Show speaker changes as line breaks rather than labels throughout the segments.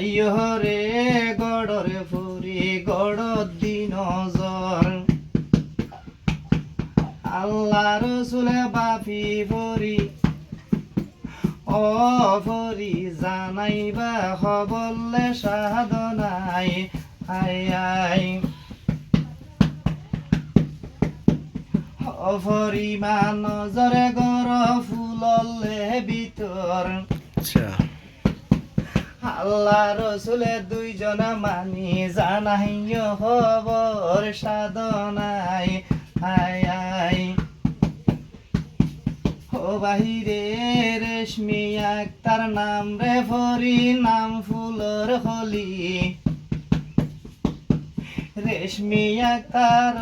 আইয় রে গড়রে ফুরি গড় দিন জ্বর। আল্লাহ রসুলে বাপি ফুরি ও ফুরি জানাইবা হবলে সাধনাই আই আই। অপরিমাণ নজরে গর ফুললে ভিতর।
আচ্ছা।
আল্লাহ রসুলে দুইজন মানি জানাইয় খবর সাধনাই হাই আই ও বাহিরে রেশমি আক্তার নাম রে ফরি, নাম ফুলর হলি। রেশমি আক্তার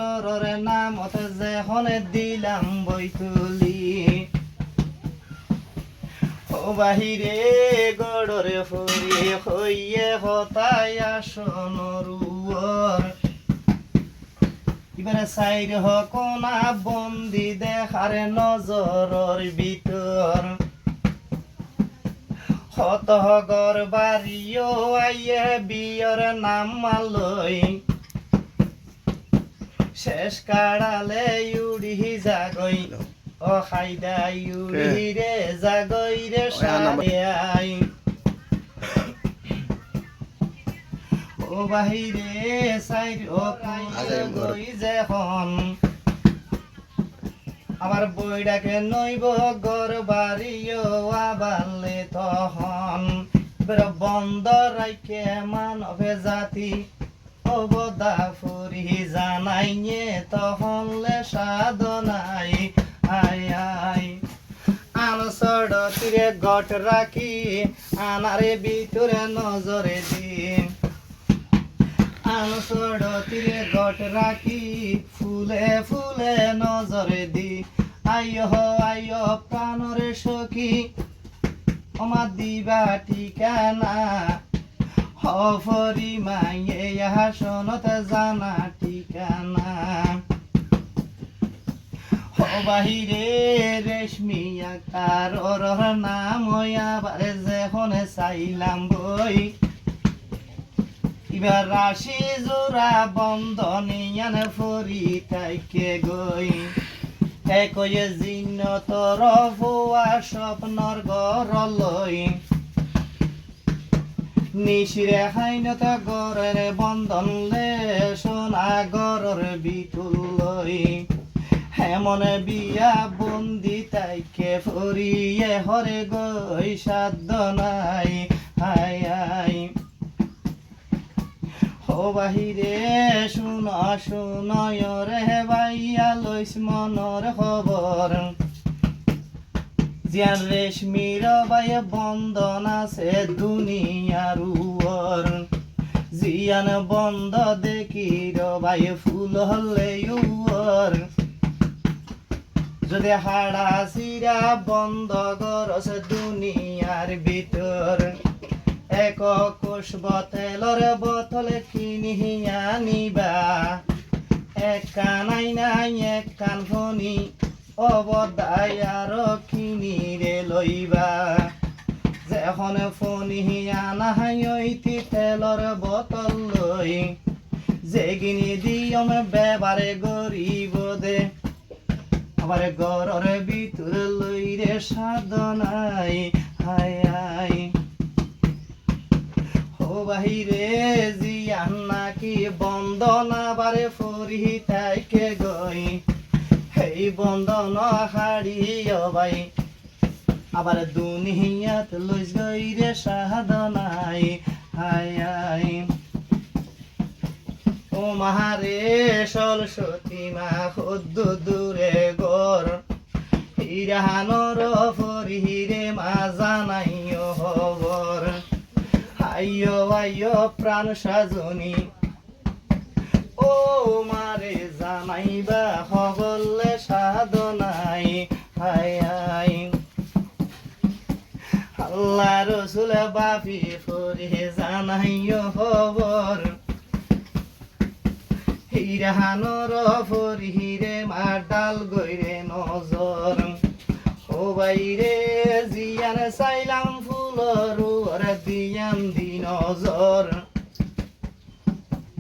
নাম যখন দিলাম বৈতুলি ও বাহিরে গড়রে ফুরি হইয়ে হতাই আসনরুয়র এবারে সাইড হকনা বন্দি দেখার নজরর ভিতর। হত গর বাড়িও আইয়ে বিয়র নাম মালই শেষ কাড়ালে উড়ি জাগই। ও খাইদা উড়ি রে জাগই রে সারে আই। ও বাহিরে সাইড ও। কই যখন আমার বইটাকে নইব গর বাড়িও আবালে তখন বন্ধ রাইকে মানবে জাতি। অবদা ফুরি জানাইয়ে তখন লে সাধনাই। আই আই আনসড় তীরে গট রাখি আনারে ভিতরে নজরে দিন। আনসড় তীরে গট রাখি, ফুলে ফুলে নজরে দি আইয় আইয় প্রাণরে সখী আমার দিবা ঠিকানা হফরি মাইয়ে হাসনত জানা ঠিকানা বাহিরে রেশমি আকার, ওর নাম আবার যখন চাইলাম বই। এবার রাশি জোড়া বন্ধনিয়ান ফরি তাইকে গই। একয়ে জিন্ন তর ফুয়া স্বপ্নর গর লই। নিশিরে হাইনত গরের বন্ধন লে সোনা গরর বিতুল লই। হেমনে বিয়া বন্দি তাইকে ফরিয়ে হরে গই সাধ্য নাই। হাই হাই। ও বাহিরে শুন শুনয় রে বাইয়া লইস মনর খবর। জিয়ান রেশমির বাই বন্দন আছে দুনিয়ার উয়র জিয়ান বন্ধ দেখি রবাই ফুল হলে উয়র যদি হাড়া সিরা বন্ধ গরস দুনিয়ার ভিতর। এক কোষ বতেলর বোতল কিনি আনিবা এক কানাই নাই, এক কান ফনি অবদায় আর কিনি রে লইবা। যখন ফনি আনা হাইতি তেলর বোতল লই যে গিনি দিয়ম বেবারে গরিব দে। আবার গরর ভিতর লই রে সাধনাই হাই হাই ও বাহিরে জিয়ান নাকি বন্দনা বারে ফরি তাইকে গই? সেই বন্দন হারিও বাই আবার দুনিয়াত লইস গই রে সাধনাই হাই হাই ও মাহারে সরস্বতী মা খুদ্দ দূরে গর হিরাহানর ফরিরে মা জানাইও হবর। আইয় আইয়, প্রাণ সাজনী। ও মারে জানাইবা হবলে সাধনাই। হাই হাই আল্লাহ রসুল বাপি ফরি জানাইয় খবর হিরাহানর ফরিহিরে মার ডাল গইরে নজর। ও বাইরে জিয়ান চাইলাম ফুল ওরে দিয়াম দিন নজর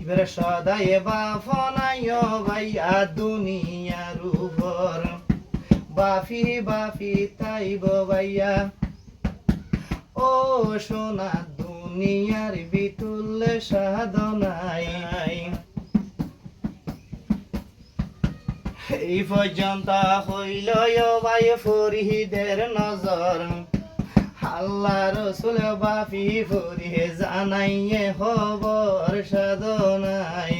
এবারে সদাই বাফনায় ভাইয়া দুনিয়ার উপর। বাফি বাফি তাইব ভাইয়া। ও সোনা, দুনিয়ার বিতুল সাধনাই এই পর্যন্ত হইল ভাই ফরিহিদের নজর। আল্লাহ রসুল বাপি ফরিহে জানাইয়ে খবর সাধনাই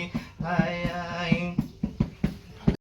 হায়